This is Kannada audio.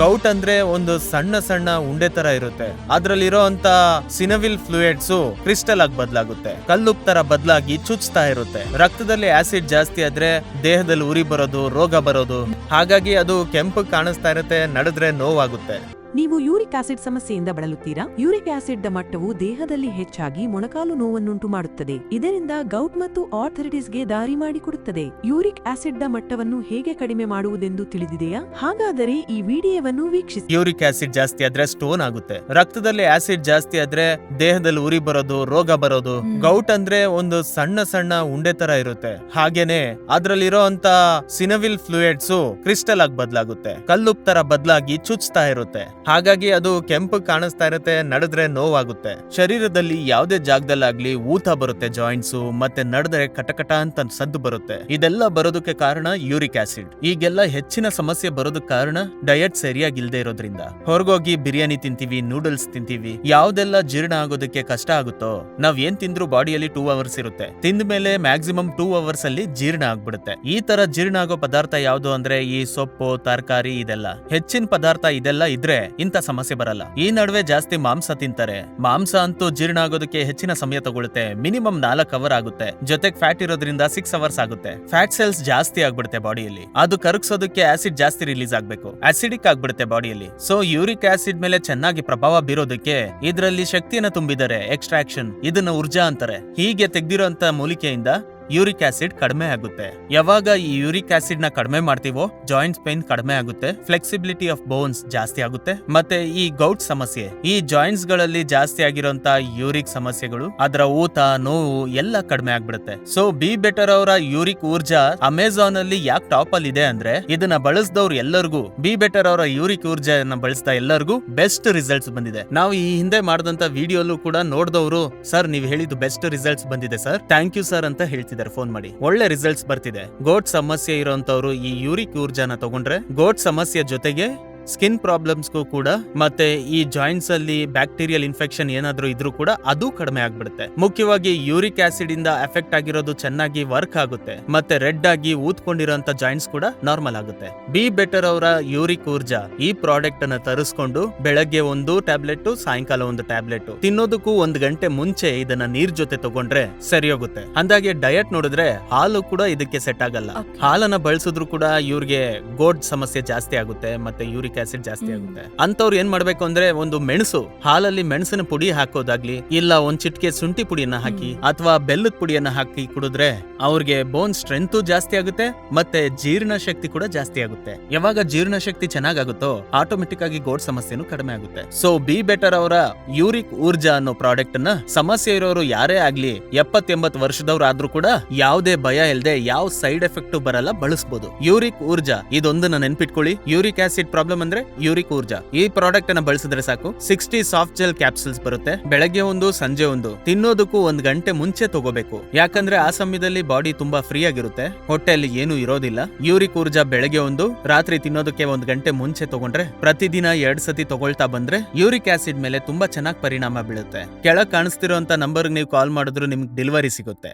ಗೌಟ್ ಅಂದ್ರೆ ಒಂದು ಸಣ್ಣ ಸಣ್ಣ ಉಂಡೆ ತರ ಇರುತ್ತೆ. ಅದ್ರಲ್ಲಿರೋ ಅಂತ ಸಿನವಿಲ್ ಫ್ಲೂಯಿಡ್ಸ್ ಕ್ರಿಸ್ಟಲ್ ಆಗಿ ಬದಲಾಗುತ್ತೆ. ಕಲ್ಲುಪ್ ತರ ಬದಲಾಗಿ ಚುಚ್ತಾ ಇರುತ್ತೆ. ರಕ್ತದಲ್ಲಿ ಆಸಿಡ್ ಜಾಸ್ತಿ ಆದ್ರೆ ದೇಹದಲ್ಲಿ ಉರಿ ಬರೋದು, ರೋಗ ಬರೋದು. ಹಾಗಾಗಿ ಅದು ಕೆಂಪು ಕಾಣಿಸ್ತಾ ಇರುತ್ತೆ, ನಡೆದ್ರೆ ನೋವಾಗುತ್ತೆ. ನೀವು ಯೂರಿಕ್ ಆಸಿಡ್ ಸಮಸ್ಯೆಯಿಂದ ಬಳಲುತ್ತೀರಾ? ಯೂರಿಕ್ ಆಸಿಡ್ ಮಟ್ಟವು ದೇಹದಲ್ಲಿ ಹೆಚ್ಚಾಗಿ ಮೊಣಕಾಲು ನೋವನ್ನುಂಟು ಮಾಡುತ್ತದೆ. ಇದರಿಂದ ಗೌಟ್ ಮತ್ತು ಆರ್ಥರಿಟಿಸ್ಗೆ ದಾರಿ ಮಾಡಿಕೊಡುತ್ತದೆ. ಯೂರಿಕ್ ಆಸಿಡ್ ಮಟ್ಟವನ್ನು ಹೇಗೆ ಕಡಿಮೆ ಮಾಡುವುದೆಂದು ತಿಳಿದಿದೆಯಾ? ಹಾಗಾದರೆ ಈ ವಿಡಿಯೋವನ್ನು ವೀಕ್ಷಿಸಿ. ಯೂರಿಕ್ ಆಸಿಡ್ ಜಾಸ್ತಿ ಆದ್ರೆ ಸ್ಟೋನ್ ಆಗುತ್ತೆ. ರಕ್ತದಲ್ಲಿ ಆಸಿಡ್ ಜಾಸ್ತಿ ಆದ್ರೆ ದೇಹದಲ್ಲಿ ಉರಿ ಬರೋದು ರೋಗ ಬರೋದು ಗೌಟ್ ಅಂದ್ರೆ ಒಂದು ಸಣ್ಣ ಸಣ್ಣ ಉಂಡೆ ತರ ಇರುತ್ತೆ. ಹಾಗೇನೆ ಅದ್ರಲ್ಲಿರೋ ಅಂತ ಸಿನವಿಲ್ ಫ್ಲೂಯಿಡ್ಸ್ ಕ್ರಿಸ್ಟಲ್ ಆಗಿ ಬದಲಾಗುತ್ತೆ. ಕಲ್ಲುಪ್ ತರ ಬದಲಾಗಿ ಚುಚ್ತಾ ಇರುತ್ತೆ. ಹಾಗಾಗಿ ಅದು ಕೆಂಪು ಕಾಣಿಸ್ತಾ ಇರುತ್ತೆ, ನಡೆದ್ರೆ ನೋವಾಗುತ್ತೆ. ಶರೀರದಲ್ಲಿ ಯಾವುದೇ ಜಾಗದಲ್ಲಾಗ್ಲಿ ಊತ ಬರುತ್ತೆ ಜಾಯಿಂಟ್ಸ್, ಮತ್ತೆ ನಡೆದ್ರೆ ಕಟಕಟ ಅಂತ ಸದ್ದು ಬರುತ್ತೆ. ಇದೆಲ್ಲ ಬರೋದಕ್ಕೆ ಕಾರಣ ಯೂರಿಕ್ ಆಸಿಡ್. ಈಗೆಲ್ಲ ಹೆಚ್ಚಿನ ಸಮಸ್ಯೆ ಬರೋದಕ್ಕೆ ಕಾರಣ ಡಯಟ್ ಸರಿಯಾಗಿ ಇಲ್ದೇ ಇರೋದ್ರಿಂದ. ಹೊರಗೋಗಿ ಬಿರಿಯಾನಿ ತಿಂತೀವಿ, ನೂಡಲ್ಸ್ ತಿಂತೀವಿ, ಯಾವ್ದೆಲ್ಲ ಜೀರ್ಣ ಆಗೋದಕ್ಕೆ ಕಷ್ಟ ಆಗುತ್ತೋ, ನಾವ್ ಏನ್ ತಿಂದ್ರು ಬಾಡಿಯಲ್ಲಿ ಟೂ ಅವರ್ಸ್ ಇರುತ್ತೆ. ತಿಂದ ಮೇಲೆ ಮ್ಯಾಕ್ಸಿಮಮ್ ಟೂ ಅವರ್ಸ್ ಅಲ್ಲಿ ಜೀರ್ಣ ಆಗ್ಬಿಡುತ್ತೆ. ಈ ತರ ಜೀರ್ಣ ಆಗೋ ಪದಾರ್ಥ ಯಾವ್ದು ಅಂದ್ರೆ ಈ ಸೊಪ್ಪು, ತರಕಾರಿ ಇದೆಲ್ಲ. ಹೆಚ್ಚಿನ ಪದಾರ್ಥ ಇದೆಲ್ಲ ಇದ್ರೆ ಇಂಥ ಸಮಸ್ಯೆ ಬರಲ್ಲ. ಈ ನಡುವೆ ಜಾಸ್ತಿ ಮಾಂಸ ತಿಂತಾರೆ. ಮಾಂಸ ಅಂತೂ ಜೀರ್ಣ ಆಗೋದಕ್ಕೆ ಹೆಚ್ಚಿನ ಸಮಯ ತಗೊಳುತ್ತೆ. ಮಿನಿಮಮ್ ನಾಲ್ಕು ಅವರ್ ಆಗುತ್ತೆ. ಜೊತೆಗೆ ಫ್ಯಾಟ್ ಇರೋದ್ರಿಂದ ಸಿಕ್ಸ್ ಅವರ್ಸ್ ಆಗುತ್ತೆ. ಫ್ಯಾಟ್ ಸೆಲ್ಸ್ ಜಾಸ್ತಿ ಆಗ್ಬಿಡುತ್ತೆ ಬಾಡಿಯಲ್ಲಿ. ಅದು ಕರಗಿಸೋದಕ್ಕೆ ಆಸಿಡ್ ಜಾಸ್ತಿ ರಿಲೀಸ್ ಆಗ್ಬೇಕು. ಆಸಿಡಿಕ್ ಆಗ್ಬಿಡುತ್ತೆ ಬಾಡಿಯಲ್ಲಿ. ಸೊ ಯೂರಿಕ್ ಆಸಿಡ್ ಮೇಲೆ ಚೆನ್ನಾಗಿ ಪ್ರಭಾವ ಬೀರೋದಕ್ಕೆ ಇದರಲ್ಲಿ ಶಕ್ತಿಯನ್ನು ತುಂಬಿದರೆ ಎಕ್ಸ್ಟ್ರಾಕ್ಷನ್ ಇದನ್ನ ಊರ್ಜಾ ಅಂತಾರೆ. ಹೀಗೆ ತೆಗ್ದಿರೋಂತ ಮೂಲಿಕೆಯಿಂದ ಯೂರಿಕ್ ಆಸಿಡ್ ಕಡಿಮೆ ಆಗುತ್ತೆ. ಯಾವಾಗ ಈ ಯೂರಿಕ್ ಆಸಿಡ್ನ ಕಡಿಮೆ ಮಾಡ್ತೀವೋ ಜಾಯಿಂಟ್ಸ್ ಪೇನ್ ಕಡಿಮೆ ಆಗುತ್ತೆ, ಫ್ಲೆಕ್ಸಿಬಿಲಿಟಿ ಆಫ್ ಬೋನ್ಸ್ ಜಾಸ್ತಿ ಆಗುತ್ತೆ, ಮತ್ತೆ ಈ ಗೌಟ್ ಸಮಸ್ಯೆ, ಈ ಜಾಯಿಂಟ್ಸ್ಗಳಲ್ಲಿ ಜಾಸ್ತಿ ಆಗಿರುವಂತಹ ಯೂರಿಕ್ ಸಮಸ್ಯೆಗಳು, ಅದರ ಊತ, ನೋವು ಎಲ್ಲ ಕಡಿಮೆ ಆಗ್ಬಿಡುತ್ತೆ. ಸೊ ಬಿ ಬೆಟರ್ ಅವರ ಯೂರಿಕ್ ಊರ್ಜಾ ಅಮೆಝಾನ್ ಅಲ್ಲಿ ಯಾಕೆ ಟಾಪ್ ಅಲ್ಲಿ ಇದೆ ಅಂದ್ರೆ, ಇದನ್ನ ಬಳಸಿದವ್ರು ಎಲ್ಲರಿಗೂ ಬಿ ಬೆಟರ್ ಅವರ ಯೂರಿಕ್ ಊರ್ಜಾ ಬಳಸಿದ ಎಲ್ಲರಿಗೂ ಬೆಸ್ಟ್ ರಿಸಲ್ಟ್ಸ್ ಬಂದಿದೆ. ನಾವು ಈ ಹಿಂದೆ ಮಾಡಿದಂತ ವಿಡಿಯೋಲ್ಲೂ ಕೂಡ ನೋಡಿದವರು, ಸರ್, ನೀವು ಹೇಳಿದ್ದು ಬೆಸ್ಟ್ ರಿಸಲ್ಟ್ಸ್ ಬಂದಿದೆ, ಸರ್. ಥ್ಯಾಂಕ್ ಯು ಸರ್ ಅಂತ ಹೇಳ್ತಿದ್ದಾರೆ ಫೋನ್ ಮಾಡಿ. ಒಳ್ಳೆ ರಿಸಲ್ಟ್ಸ್ ಬರ್ತಿದೆ. ಗೋಟ್ ಸಮಸ್ಯೆ ಇರೋಂತವ್ರು ಈ ಯೂರಿಕ್ ಊರ್ಜಾನ ತಗೊಂಡ್ರೆ ಗೋಟ್ ಸಮಸ್ಯೆ ಜೊತೆಗೆ ಸ್ಕಿನ್ ಪ್ರಾಬ್ಲಮ್ಸ್ಗೂ ಕೂಡ ಮತ್ತೆ ಈ ಜಾಯಿಂಟ್ಸ್ ಅಲ್ಲಿ ಬ್ಯಾಕ್ಟೀರಿಯಲ್ ಇನ್ಫೆಕ್ಷನ್ ಏನಾದರೂ ಇದ್ರೂ ಕೂಡ ಅದು ಕಡಿಮೆ ಆಗ್ಬಿಡುತ್ತೆ. ಮುಖ್ಯವಾಗಿ ಯೂರಿಕ್ ಆಸಿಡ್ ಇಂದ ಎಫೆಕ್ಟ್ ಆಗಿರೋದು ಚೆನ್ನಾಗಿ ವರ್ಕ್ ಆಗುತ್ತೆ. ಮತ್ತೆ ರೆಡ್ ಆಗಿ ಊದ್ಕೊಂಡಿರೋಂತ ಜಾಯಿಂಟ್ಸ್ ಕೂಡ ನಾರ್ಮಲ್ ಆಗುತ್ತೆ. ಬಿ ಬೆಟರ್ ಅವರ ಯೂರಿಕ್ ಊರ್ಜಾ ಈ ಪ್ರಾಡಕ್ಟ್ ಅನ್ನ ತರಿಸ್ಕೊಂಡು ಬೆಳಗ್ಗೆ ಒಂದು ಟ್ಯಾಬ್ಲೆಟ್ ಸಾಯಂಕಾಲ ಒಂದು ಟ್ಯಾಬ್ಲೆಟ್. ತಿನ್ನೋದಕ್ಕೂ ಒಂದ್ ಗಂಟೆ ಮುಂಚೆ ಇದನ್ನ ನೀರ್ ಜೊತೆ ತಗೊಂಡ್ರೆ ಸರಿ ಹೋಗುತ್ತೆ. ಅಂದಾಗೆ ಡಯಟ್ ನೋಡಿದ್ರೆ ಹಾಲು ಕೂಡ ಇದಕ್ಕೆ ಸೆಟ್ ಆಗಲ್ಲ. ಹಾಲನ್ನ ಬಳಸಿದ್ರು ಕೂಡ ಇವ್ರಿಗೆ ಗೋಡ್ ಸಮಸ್ಯೆ ಜಾಸ್ತಿ ಆಗುತ್ತೆ ಮತ್ತೆ ಯೂರಿಕ್ ಆಸಿಡ್ ಜಾಸ್ತಿ ಆಗುತ್ತೆ. ಅಂತವ್ರು ಏನ್ ಮಾಡ್ಬೇಕು ಅಂದ್ರೆ ಒಂದು ಮೆಣಸು ಹಾಲಲ್ಲಿ ಮೆಣಸಿನ ಪುಡಿ ಹಾಕೋದಾಗ್ಲಿ ಇಲ್ಲ ಒಂದ್ ಚಿಟಿಕೆ ಶುಂಠಿ ಪುಡಿಯನ್ನ ಹಾಕಿ ಅಥವಾ ಬೆಲ್ಲದ ಪುಡಿಯನ್ನ ಹಾಕಿ ಕುಡಿದ್ರೆ ಅವ್ರಿಗೆ ಬೋನ್ ಸ್ಟ್ರೆಂತ್ ಜಾಸ್ತಿ ಆಗುತ್ತೆ ಮತ್ತೆ ಜೀರ್ಣ ಶಕ್ತಿ ಕೂಡ ಜಾಸ್ತಿ ಆಗುತ್ತೆ. ಯಾವಾಗ ಜೀರ್ಣ ಶಕ್ತಿ ಚೆನ್ನಾಗಾಗುತ್ತೋ ಆಟೋಮೆಟಿಕ್ ಆಗಿ ಗೋಡ್ ಸಮಸ್ಯೆನೂ ಕಡಿಮೆ ಆಗುತ್ತೆ. ಸೊ ಬಿ ಬೆಟರ್ ಅವರ ಯೂರಿಕ್ ಊರ್ಜಾ ಅನ್ನೋ ಪ್ರಾಡಕ್ಟ್ನ ಸಮಸ್ಯೆ ಇರೋರು ಯಾರೇ ಆಗ್ಲಿ ಎಪ್ಪತ್ತೆಂಬತ್ ವರ್ಷದವ್ರು ಆದ್ರೂ ಕೂಡ ಯಾವುದೇ ಭಯ ಇಲ್ಲದೆ ಯಾವ ಸೈಡ್ ಎಫೆಕ್ಟ್ ಬರಲ್ಲ ಬಳಸಬಹುದು ಯೂರಿಕ್ ಊರ್ಜಾ ಇದೊಂದನ್ನ ನೆನ್ಪಿಟ್ಕೊಳ್ಳಿ. ಯೂರಿಕ್ ಆಸಿಡ್ ಪ್ರಾಬ್ಲಮ್ ಅಂದ್ರೆ ಯೂರಿಕ್ ಊರ್ಜಾ. ಈ ಪ್ರಾಡಕ್ಟ್ ಅನ್ನ ಬಳಸಿದ್ರೆ ಸಾಕು. ಸಿಕ್ಸ್ಟಿ ಸಾಫ್ಟ್ ಜೆಲ್ ಕ್ಯಾಪ್ಸೂಲ್ಸ್ ಬರುತ್ತೆ. ಬೆಳಗ್ಗೆ ಒಂದು, ಸಂಜೆ ಒಂದು. ತಿನ್ನೋದಕ್ಕೂ ಒಂದ್ ಗಂಟೆ ಮುಂಚೆ ತಗೋಬೇಕು. ಯಾಕಂದ್ರೆ ಆ ಸಮಯದಲ್ಲಿ ಬಾಡಿ ತುಂಬಾ ಫ್ರೀ ಆಗಿರುತ್ತೆ. ಹೊಟ್ಟೆಯಲ್ಲಿ ಏನು ಇರೋದಿಲ್ಲ. ಯೂರಿಕ್ ಊರ್ಜಾ ಬೆಳಗ್ಗೆ ಒಂದು, ರಾತ್ರಿ ತಿನ್ನೋದಕ್ಕೆ ಒಂದ್ ಗಂಟೆ ಮುಂಚೆ ತಗೊಂಡ್ರೆ ಪ್ರತಿದಿನ ಎರಡ್ ಸತಿ ತಗೊಳ್ತಾ ಬಂದ್ರೆ ಯೂರಿಕ್ ಆಸಿಡ್ ಮೇಲೆ ತುಂಬಾ ಚೆನ್ನಾಗಿ ಪರಿಣಾಮ ಬೀಳುತ್ತೆ. ಕೆಳಗ್ ಕಾಣಿಸ್ತಿರೋಂತ ನಂಬರ್ ನೀವು ಕಾಲ್ ಮಾಡಿದ್ರು ನಿಮ್ಗೆ ಡೆಲಿವರಿ ಸಿಗುತ್ತೆ.